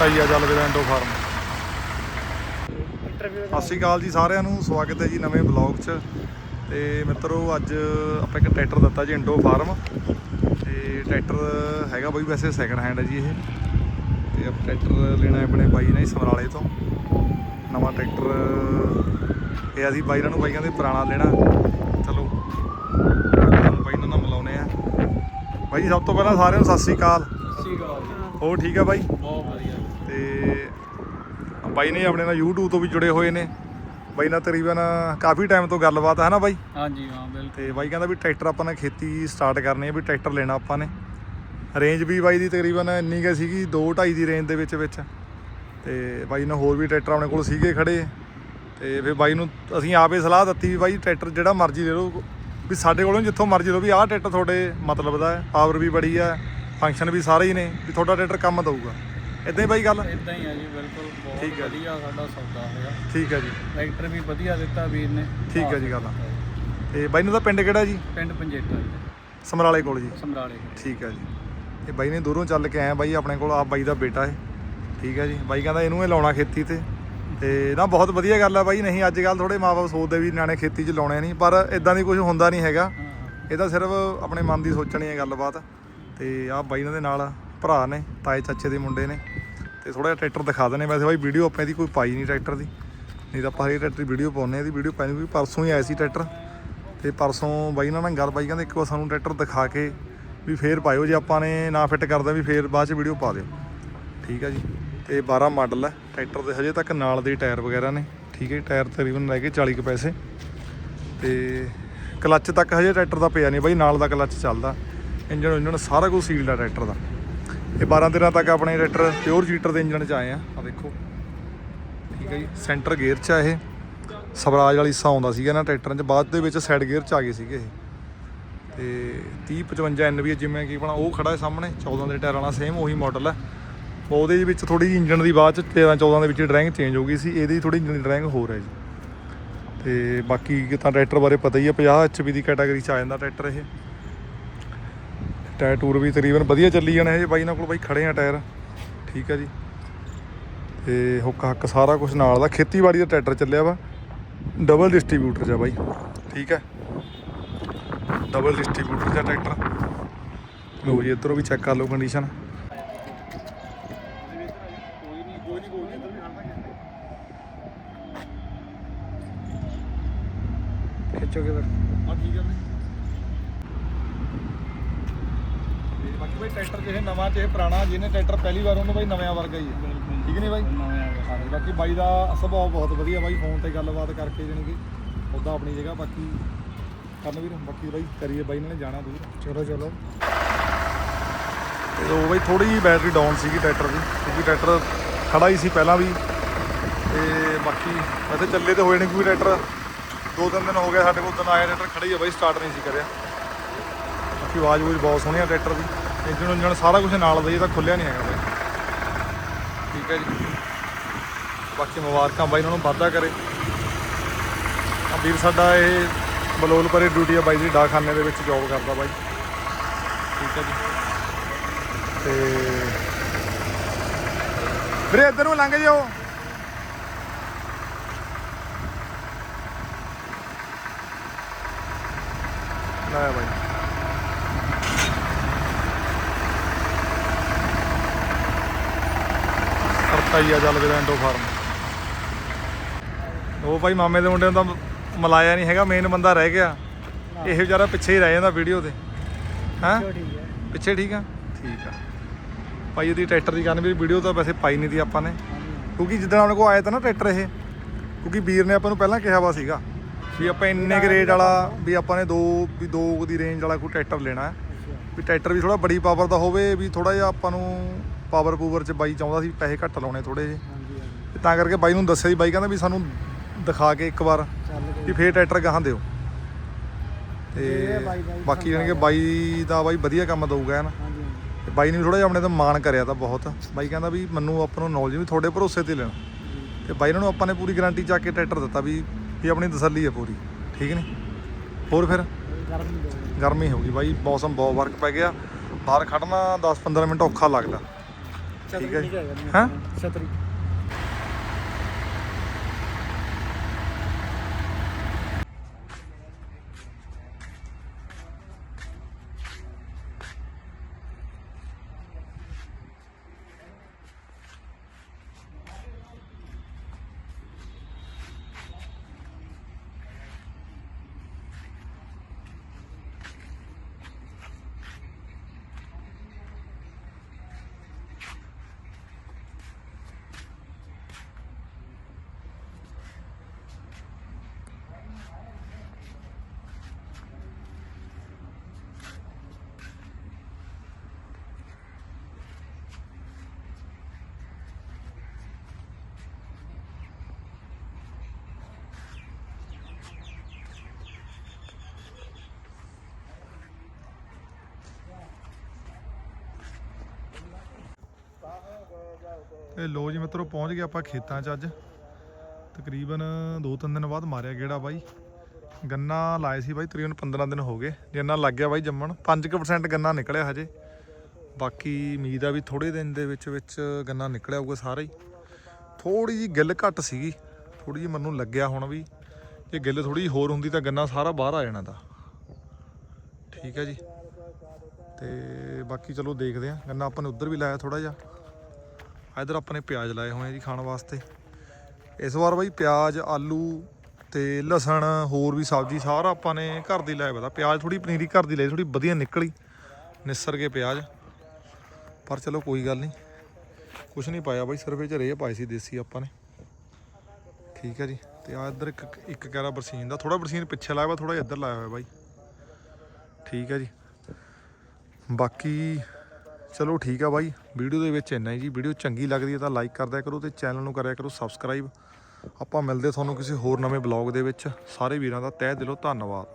ਕਰਤਾ ਹੀ ਆ ਚੱਲ ਫਾਰਮ ਇੰਟਰਵਿਊ ਸਤਿ ਸ਼੍ਰੀ ਅਕਾਲ ਜੀ ਸਾਰਿਆਂ ਨੂੰ ਸਵਾਗਤ ਹੈ ਜੀ ਨਵੇਂ ਬਲੌਗ 'ਚ। ਤੇ ਮਿੱਤਰੋ ਅੱਜ ਆਪਾਂ ਇੱਕ ਟਰੈਕਟਰ ਦਿੱਤਾ ਜੀ ਇੰਡੋ ਫਾਰਮ ਤੇ ਟਰੈਕਟਰ ਹੈਗਾ ਬਈ ਵੈਸੇ ਸੈਕੰਡ ਹੈਂਡ ਹੈ ਜੀ ਇਹ। ਤੇ ਆਪਾਂ ਟਰੈਕਟਰ ਲੈਣਾ ਹੈ ਆਪਣੇ ਬਾਈ ਨੇ ਸਮਰਾਲੇ ਤੋਂ। ਨਵਾਂ ਟਰੈਕਟਰ ਇਹ ਅਸੀਂ ਬਾਈ ਨਾਲ ਨੂੰ ਬਾਈ ਕਹਿੰਦੇ ਪੁਰਾਣਾ ਲੈਣਾ। ਚਲੋ ਤੁਹਾਨੂੰ ਬਾਈ ਨਾਲ ਨਾ ਮਿਲਾਉਨੇ ਆ ਬਾਈ ਜੀ ਸਭ ਤੋਂ ਪਹਿਲਾਂ ਸਾਰਿਆਂ ਨੂੰ ਸਤਿ ਸ਼੍ਰੀ ਅਕਾਲ। ਸਹੀ ਗੱਲ ਹੋਰ ਠੀਕ ਆ ਬਾਈ? ਬਾਈ ਨੇ ਆਪਣੇ ਨਾਲ YouTube ਤੋਂ ਵੀ ਜੁੜੇ ਹੋਏ ਨੇ। ਬਾਈ ਨਾਲ ਤਕਰੀਬਨ ਕਾਫੀ ਟਾਈਮ ਤੋਂ ਗੱਲਬਾਤ ਹੈ ਨਾ ਬਾਈ? ਹਾਂਜੀ ਹਾਂ ਬਿਲਕੁਲ। ਤੇ ਬਾਈ ਕਹਿੰਦਾ ਵੀ ਟਰੈਕਟਰ ਆਪਾਂ ਨੇ ਖੇਤੀ ਸਟਾਰਟ ਕਰਨੀ ਹੈ ਵੀ ਟਰੈਕਟਰ ਲੈਣਾ ਆਪਾਂ ਨੇ। ਰੇਂਜ ਵੀ ਬਾਈ ਦੀ ਤਕਰੀਬਨ ਇੰਨੀ ਕੁ ਸੀਗੀ 2 2.5 ਦੀ ਰੇਂਜ ਦੇ ਵਿੱਚ ਵਿੱਚ। ਤੇ ਬਾਈ ਨੇ ਹੋਰ ਵੀ ਟਰੈਕਟਰ ਆਪਣੇ ਕੋਲ ਸੀਗੇ ਖੜੇ। ਤੇ ਫਿਰ ਬਾਈ ਨੂੰ ਅਸੀਂ ਆਪੇ ਸਲਾਹ ਦਿੱਤੀ ਵੀ ਬਾਈ ਟਰੈਕਟਰ ਜਿਹੜਾ ਮਰਜ਼ੀ ਲੈ ਲਓ। ਵੀ ਸਾਡੇ ਕੋਲੋਂ ਜਿੱਥੋਂ ਮਰਜ਼ੀ ਲਓ ਵੀ ਆਹ ਟਰੈਕਟਰ ਤੁਹਾਡੇ ਮਤਲਬ ਦਾ ਹੈ ਪਾਵਰ ਵੀ ਬੜੀ ਹੈ ਫੰਕਸ਼ਨ ਵੀ ਸਾਰੇ ਹੀ ਨੇ ਵੀ ਤੁਹਾਡਾ ਟਰੈਕਟਰ ਕੰਮ ਦਊਗਾ। ਇਦਾਂ ਹੀ ਬਾਈ ਗੱਲ? ਇਦਾਂ ਹੀ ਆ ਜੀ ਬਿਲਕੁਲ ਬਹੁਤ ਠੀਕ ਹੈ ਜੀ। ਵਧੀਆ ਸਾਡਾ ਸੌਦਾ ਹੋਇਆ ਠੀਕ ਹੈ ਜੀ। ਟਰੈਕਟਰ ਵੀ ਵਧੀਆ ਦਿੱਤਾ ਵੀਰ ਨੇ। ਠੀਕ ਹੈ ਜੀ ਗੱਲ। ਤੇ ਬਾਈ ਨੂੰ ਦਾ ਪਿੰਡ ਕਿਹੜਾ ਜੀ? ਪਿੰਡ ਪੰਜੇਟਾ ਜੀ, ਸਮਰਾਲੇ ਕੋਲ ਜੀ। ਸਮਰਾਲੇ ਠੀਕ ਹੈ ਜੀ। ਤੇ ਬਾਈ ਨੇ ਦੂਰੋਂ ਚੱਲ ਕੇ ਆਇਆ ਬਾਈ ਆਪਣੇ ਕੋਲ ਆ ਬਾਈ ਦਾ ਬੇਟਾ ਹੈ। ਠੀਕ ਹੈ ਜੀ। ਬਾਈ ਕਹਿੰਦਾ ਇਹਨੂੰ ਇਹ ਲਾਉਣਾ ਖੇਤੀ ਤੇ। ਤੇ ਨਾ ਬਹੁਤ ਵਧੀਆ ਗੱਲ ਆ ਬਾਈ ਨਹੀਂ ਅੱਜ ਕੱਲ ਥੋੜੇ ਮਾਪੇ ਸੋਚਦੇ ਵੀ ਨਿਆਣੇ ਖੇਤੀ 'ਚ ਲਾਉਣੇ ਨਹੀਂ ਪਰ ਇਦਾਂ ਦੀ ਕੁਝ ਹੁੰਦਾ ਨਹੀਂ ਹੈਗਾ। ਹਾਂ ਇਹ ਤਾਂ ਸਿਰਫ ਆਪਣੇ ਮਨ ਦੀ ਸੋਚਣੀ ਹੈ ਗੱਲਬਾਤ। ਤੇ ਆ ਬਾਈ ਇਹਨਾਂ ਦੇ ਨਾਲ ਭਰਾ ਨੇ ਤਾਏ ਚਾਚੇ ਦੇ ਮੁੰਡੇ ਨੇ। ਤੇ ਥੋੜਾ ਜਿਹਾ ਟਰੈਕਟਰ ਦਿਖਾ ਦਨੇ ਵੈਸੇ ਬਾਈ ਵੀਡੀਓ ਆਪਾਂ ਇਹਦੀ ਕੋਈ ਪਾਈ ਨਹੀਂ ਟਰੈਕਟਰ ਦੀ। ਨਹੀਂ ਤਾਂ ਆਪਾਂ ਹਰੇ ਟਰੈਕਟਰ ਦੀ ਵੀਡੀਓ ਪਾਉਂਦੇ ਆ ਇਹਦੀ ਵੀਡੀਓ ਪਾਈ ਵੀ ਪਰਸੋਂ ਹੀ ਆਇਆ ਸੀ ਟਰੈਕਟਰ। ਤੇ ਪਰਸੋਂ ਬਾਈ ਨਾਲ ਨਾਲ ਗੱਲ ਬਾਈ ਕਹਿੰਦੇ ਇੱਕ ਵਾਰ ਸਾਨੂੰ ਟਰੈਕਟਰ ਦਿਖਾ ਕੇ ਵੀ ਫੇਰ ਪਾਇਓ। ਜੇ ਆਪਾਂ ਨੇ ਨਾ ਫਿੱਟ ਕਰਦਾ ਵੀ ਫੇਰ ਬਾਅਦ ਚ ਵੀਡੀਓ ਪਾ ਦਿਓ। ਠੀਕ ਹੈ ਜੀ। ਤੇ 12 ਮਾਡਲ ਹੈ ਟਰੈਕਟਰ ਦੇ। ਹਜੇ ਤੱਕ ਨਾਲ ਦੇ ਟਾਇਰ ਵਗੈਰਾ ਨੇ। ਠੀਕ ਹੈ ਟਾਇਰ ਤਕਰੀਬਨ ਰਹਿ ਗਏ 40 ਕੁ ਪੈਸੇ। ਤੇ ਕਲੱਚ ਤੱਕ ਹਜੇ ਟਰੈਕਟਰ ਦਾ ਪਿਆ ਨਹੀਂ। ਬਾਈ ਨਾਲ ਦਾ ਕਲੱਚ ਚੱਲਦਾ। ਇੰਜਨ ਇੰਜਨ ਸਾਰਾ ਕੁਝ ਸੀਲਡ ਆ ਟਰੈਕਟਰ ਦਾ। ਇਹ 12 13 ਤੱਕ ਆਪਣੇ ਟਰੈਕਟਰ ਪਿਓਰ ਸੀਟਰ ਦੇ ਇੰਜਨ ਚ ਆਏ ਆ। ਆ ਦੇਖੋ। ਠੀਕ ਹੈ ਜੀ ਸੈਂਟਰ ਗੇਅਰ ਚ ਆ ਇਹ। ਸਵਰਾਜ ਵਾਲੀ ਹਿੱਸਾ ਆਉਂਦਾ ਸੀਗਾ ਨਾ ਟਰੈਕਟਰਾਂ ਚ। ਬਾਅਦ ਦੇ ਵਿੱਚ ਸਾਈਡ ਗੇਅਰ ਚ ਆ ਗਏ ਸੀਗੇ ਇਹ। ਤੇ 30 55 ਐਨਵੀ ਜਿਵੇਂ ਕਿ ਆਪਣਾ ਉਹ ਖੜਾ ਹੈ ਸਾਹਮਣੇ 14 ਦੇ ਟਾਇਰ ਵਾਲਾ ਸੇਮ ਉਹੀ ਮਾਡਲ ਹੈ ਉਹਦੇ ਵਿੱਚ ਥੋੜੀ ਜਿਹੀ ਇੰਜਨ ਦੀ ਬਾਅਦ ਚ 13 14 ਦੇ ਵਿੱਚ ਡਰਾਇੰਗ ਚੇਂਜ ਹੋ ਗਈ ਸੀ। ਇਹਦੀ ਥੋੜੀ ਇੰਜਨ ਦੀ ਡਰਾਇੰਗ ਹੋਰ ਹੈ ਜੀ। ਤੇ ਬਾਕੀ ਤਾਂ ਟਰੈਕਟਰ ਬਾਰੇ ਪਤਾ ਹੀ ਹੈ 50 ਐਚਪੀ ਦੀ ਕੈਟਾਗਰੀ ਚ ਆ ਜਾਂਦਾ ਟਰੈਕਟਰ ਇਹ। ਟਾਇਰ ਟੂਰ ਵੀ ਤਕਰੀਬਨ ਵਧੀਆ ਚੱਲੀ ਜਾਣੇ ਇਹ ਬਾਈ ਨਾਲ ਕੋਲ ਬਾਈ ਖੜੇ ਆ ਟਾਇਰ। ਠੀਕ ਹੈ ਜੀ। ਤੇ ਹੁੱਕ ਹੱਕ ਸਾਰਾ ਕੁਝ ਨਾਲ ਦਾ। ਖੇਤੀਬਾੜੀ ਦਾ ਟਰੈਕਟਰ ਚੱਲਿਆ ਵਾ। ਡਬਲ ਡਿਸਟ੍ਰੀਬਿਊਟਰ ਚ ਬਾਈ। ਠੀਕ ਹੈ ਡਬਲ ਡਿਸਟ੍ਰੀਬਿਊਟਰ ਦਾ ਟਰੈਕਟਰ। ਲੋ ਜੀ, ਇੱਧਰੋਂ ਵੀ ਚੈੱਕ ਕਰ ਲਓ ਕੰਡੀਸ਼ਨ ਖਿੱਚੋਗੇ ਫਿਰ ਹਾਂ ਠੀਕ ਹੈ ਤੇ ਬਾਕੀ ਬਾਈ ਟਰੈਕਟਰ ਜਿਹੇ ਨਵਾਂ ਚਾਹੇ ਪੁਰਾਣਾ ਜਿਹਨੇ ਟਰੈਕਟਰ ਪਹਿਲੀ ਵਾਰ ਉਹਨੂੰ ਬਾਈ ਨਵਿਆਂ ਵਰਗਾ ਹੀ ਹੈ। ਠੀਕ ਨਹੀਂ ਬਾਈ? ਹਾਂਜੀ ਬਾਕੀ ਬਾਈ ਦਾ ਸੁਭਾਅ ਬਹੁਤ ਵਧੀਆ ਬਾਈ ਫੋਨ ਤੇ ਗੱਲਬਾਤ ਕਰਕੇ ਜਾਣੀ ਕਿ ਉੱਦਾਂ ਆਪਣੀ ਜਗ੍ਹਾ ਬਾਕੀ ਕਰਨ ਵੀਰ ਬਾਕੀ ਬਾਈ ਕਰੀਏ ਬਾਈ ਨੇ ਜਾਣਾ ਦੂਰ। ਚਲੋ ਚਲੋ। ਤੇ ਉਹ ਬਾਈ ਥੋੜੀ ਜਿਹੀ ਬੈਟਰੀ ਡਾਊਨ ਸੀਗੀ ਟਰੈਕਟਰ ਦੀ ਕਿਉਂਕਿ ਟਰੈਕਟਰ ਖੜਾ ਹੀ ਸੀ ਪਹਿਲਾਂ ਵੀ। ਤੇ ਬਾਕੀ ਵੈਸੇ ਚੱਲੇ ਤੇ ਹੋਏ ਨੇ ਕੋਈ ਟਰੈਕਟਰ। ਦੋ ਤਿੰਨ ਦਿਨ ਹੋ ਗਏ ਸਾਡੇ ਕੋਲ ਦਿਨ ਆਇਆ ਟਰੈਕਟਰ ਖੜਾ ਹੀ ਆ ਬਾਈ ਸਟਾਰਟ ਨਹੀਂ ਸੀ ਕਰਿਆ। ਬਾਕੀ ਆਵਾਜ਼ ਵੀ ਬਹੁਤ ਸੋਹਣੀ ਆ ਟਰੈਕਟਰ ਦੀ। ਇੰਜਨ ਇੰਜਨ ਸਾਰਾ ਕੁਝ ਨਾਲ ਦਾ ਜੀ ਇਹ ਤਾਂ ਖੁੱਲਿਆ ਨਹੀਂ ਹੈਗਾ ਬਾਈ। ਠੀਕ ਹੈ ਜੀ। ਬਾਕੀ ਮੁਬਾਰਕਾਂ ਬਾਈ ਇਹਨਾਂ ਨੂੰ ਵਾਧਾ ਕਰੇ। ਆ ਵੀਰ ਸਾਡਾ ਇਹ ਬਲੋਲ ਪਰੇ ਡਿਊਟੀ ਆ ਬਾਈ ਦੀ ਡਾਕਖਾਨੇ ਦੇ ਵਿੱਚ ਜੌਬ ਕਰਦਾ ਬਾਈ। ਠੀਕ ਹੈ ਜੀ। ਤੇ ਵੀਰੇ ਇੱਧਰ ਨੂੰ ਲੰਘ ਜਾਓ। ਲੈ ਬਾਈ। ਕਰਤਾ ਹੀ ਆ ਚੱਲ ਵੀਰੇ ਇੰਡੋ ਫਾਰਮ। ਉਹ ਭਾਈ ਮਾਮੇ ਦੇ ਮੁੰਡੇ ਨੂੰ ਤਾਂ ਮਲਾਇਆ ਨਹੀਂ ਹੈਗਾ ਮੇਨ ਬੰਦਾ ਰਹਿ ਗਿਆ। ਇਹ ਵਿਚਾਰਾ ਪਿੱਛੇ ਹੀ ਰਹਿ ਜਾਂਦਾ ਵੀਡੀਓ ਤੇ। ਹੈਂ? ਪਿੱਛੇ ਠੀਕ ਆ। ਠੀਕ ਆ? ਭਾਈ ਇਹਦੀ ਟਰੈਕਟਰ ਦੀ ਗੱਲ ਵੀ ਵੀਡੀਓ ਤਾਂ ਵੈਸੇ ਪਾਈ ਨਹੀਂ ਦੀ ਆਪਾਂ ਨੇ। ਕਿਉਂਕਿ ਜਿੱਦਾਂ ਆਪਣੇ ਕੋਲ ਆਇਆ ਤਾਂ ਨਾ ਟਰੈਕਟਰ ਇਹ। ਕਿਉਂਕਿ ਵੀਰ ਨੇ ਆਪਾਂ ਨੂੰ ਪਹਿਲਾਂ ਕਿਹਾ ਵਾ ਸੀਗਾ ਵੀ ਆਪਾਂ ਇੰਨੇ ਗ੍ਰੇਡ ਵਾਲਾ ਵੀ ਆਪਾਂ ਨੇ ਦੋ ਵੀ ਦੋ ਦੀ ਰੇਂਜ ਵਾਲਾ ਕੋਈ ਟਰੈਕਟਰ ਲੈਣਾ ਹੈ। ਵੀ ਟਰੈਕਟਰ ਵੀ ਥੋੜਾ ਬੜੀ ਪਾਵਰ ਦਾ ਹੋਵੇ ਵੀ ਥੋੜਾ ਜਿਹਾ ਆਪਾਂ ਨੂੰ ਪਾਵਰ ਪੂਵਰ ਚ ਬਾਈ ਚਾਹੁੰਦਾ ਸੀ ਪੈਸੇ ਘੱਟ ਲਾਉਣੇ ਥੋੜੇ ਜਿਹੇ। ਹਾਂਜੀ ਤੇ ਤਾਂ ਕਰਕੇ ਬਾਈ ਨੂੰ ਦੱਸਿਆ ਸੀ ਬਾਈ ਕਹਿੰਦਾ ਵੀ ਸਾਨੂੰ ਦਿਖਾ ਕੇ ਇੱਕ ਵਾਰ ਵੀ ਫੇਰ ਟਰੈਕਟਰ ਗਾਹਾਂ ਦਿਓ। ਤੇ ਬਾਕੀ ਜਾਣੀ ਕਿ ਬਾਈ ਦਾ ਬਾਈ ਵਧੀਆ ਕੰਮ ਦਊਗਾ ਹੈ ਨਾ। ਹਾਂਜੀ ਤੇ ਬਾਈ ਨੇ ਵੀ ਥੋੜਾ ਜਿਹਾ ਆਪਣੇ ਤੋਂ ਮਾਣ ਕਰਿਆ ਤਾਂ ਬਹੁਤ। ਬਾਈ ਕਹਿੰਦਾ ਵੀ ਮੈਨੂੰ ਆਪਾਂ ਨੂੰ ਨੌਲੇਜ ਵੀ ਤੁਹਾਡੇ ਭਰੋਸੇ ਤੇ ਲੈਣਾ। ਤੇ ਬਾਈ ਇਹਨਾਂ ਨੂੰ ਆਪਾਂ ਨੇ ਪੂਰੀ ਗਾਰੰਟੀ ਚੱਕ ਕੇ ਟਰੈਕਟਰ ਦਿੱਤਾ ਵੀ ਇਹ ਆਪਣੀ ਤਸੱਲੀ ਹੈ ਪੂਰੀ। ਠੀਕ ਨਹੀਂ? ਹੋਰ ਫਿਰ? ਗਰਮੀ ਹੋ। ਗਈ ਬਾਈ ਮੌਸਮ ਬਹੁਤ ਫ਼ਰਕ ਪੈ ਗਿਆ। ਬਾਹਰ ਖੜਨਾ 10-15 ਮਿੰਟ ਔਖਾ ਲੱਗਦਾ। ਠੀਕ ਹੈ ਜੀ। ਹਾਂ? ਛਤਰੀ। ਤੇ ਲੋ ਜੀ ਮਿੱਤਰੋ, ਪਹੁੰਚ ਗਏ ਆਪਾਂ ਖੇਤਾਂ 'ਚ ਅੱਜ। ਤਕਰੀਬਨ 2-3 ਦਿਨ ਬਾਅਦ ਮਾਰਿਆ ਗੇੜਾ ਬਾਈ। ਗੰਨਾ ਲਾਏ ਸੀ ਬਾਈ, ਤਕਰੀਬਨ 15 ਦਿਨ ਹੋ ਗਏ। ਜਿੰਨਾ ਲੱਗ ਗਿਆ ਬਾਈ ਜੰਮਣ 5% ਗੰਨਾ ਨਿਕਲਿਆ ਹਜੇ। ਬਾਕੀ ਉਮੀਦ ਆ ਵੀ ਥੋੜੇ ਦਿਨ ਦੇ ਵਿੱਚ ਵਿੱਚ ਗੰਨਾ ਨਿਕਲਿਆ ਹੋਊਗਾ ਸਾਰਾ ਹੀ। ਥੋੜੀ ਜੀ ਗਿੱਲ ਘੱਟ ਸੀਗੀ। ਥੋੜੀ ਜੀ ਮੈਨੂੰ ਲੱਗਿਆ ਹੁਣ ਵੀ। ਜੇ ਗਿੱਲ ਥੋੜੀ ਹੋਰ ਹੁੰਦੀ ਤਾਂ ਗੰਨਾ ਸਾਰਾ ਬਾਹਰ ਆ ਜਾਣਾ ਤਾਂ। ਠੀਕ ਹੈ ਜੀ। ਤੇ ਬਾਕੀ ਚਲੋ ਦੇਖਦੇ ਆ ਗੰਨਾ ਆਪਾਂ ਨੇ ਉੱਧਰ ਵੀ ਲਾਇਆ ਥੋੜਾ ਜਿਹਾ। ਇਧਰ ਆਪਾਂ ਨੇ ਪਿਆਜ਼ ਲਾਏ ਹੋਏ ਆ ਜੀ ਖਾਣ ਵਾਸਤੇ। ਇਸ ਵਾਰ ਬਾਈ ਪਿਆਜ਼, ਆਲੂ ਤੇ ਲਸਣ, ਹੋਰ ਵੀ ਸਬਜ਼ੀ ਸਾਰਾ ਆਪਾਂ ਨੇ ਘਰ ਦੀ ਲਾਇਆ ਪਤਾ ਪਿਆਜ਼ ਥੋੜੀ ਪਨੀਰੀ ਘਰ ਦੀ ਲਈ ਥੋੜੀ ਵਧੀਆ ਨਿਕਲੀ, ਨਿਸਰ ਕੇ ਪਿਆਜ਼। ਪਰ ਚਲੋ ਕੋਈ ਗੱਲ ਨਹੀਂ, ਕੁਛ ਨਹੀਂ ਪਾਇਆ ਬਾਈ, ਸਿਰਫ ਇਹ ਚ ਰੇਹ ਸੀ ਦੇਸੀ ਆਪਾਂ ਨੇ। ਠੀਕ ਹੈ ਜੀ, ਤੇ ਆ ਇੱਧਰ ਇੱਕ ਇੱਕ ਕੈਰਾ ਬਰਸੀਨ ਦਾ ਥੋੜਾ ਬਰਸੀਨ ਪਿੱਛੇ ਲਾਇਆ ਵਾ ਥੋੜਾ ਇੱਧਰ ਲਾਇਆ ਹੋਇਆ ਬਾਈ। ਠੀਕ ਹੈ ਜੀ। ਬਾਕੀ ਚਲੋ ਠੀਕ ਆ ਬਾਈ, ਵੀਡੀਓ ਦੇ ਵਿੱਚ ਇੰਨਾ ਹੀ ਜੀ। ਵੀਡੀਓ ਚੰਗੀ ਲੱਗਦੀ ਹੈ ਤਾਂ ਲਾਈਕ ਕਰਦਿਆ ਕਰੋ ਤੇ ਚੈਨਲ ਨੂੰ ਕਰਿਆ ਕਰੋ ਸਬਸਕ੍ਰਾਈਬ ਆਪਾਂ ਮਿਲਦੇ ਤੁਹਾਨੂੰ ਕਿਸੇ ਹੋਰ ਨਵੇਂ ਬਲੌਗ ਦੇ ਵਿੱਚ। ਸਾਰੇ ਵੀਰਾਂ ਦਾ ਤਹਿ ਦਿਲੋਂ ਧੰਨਵਾਦ।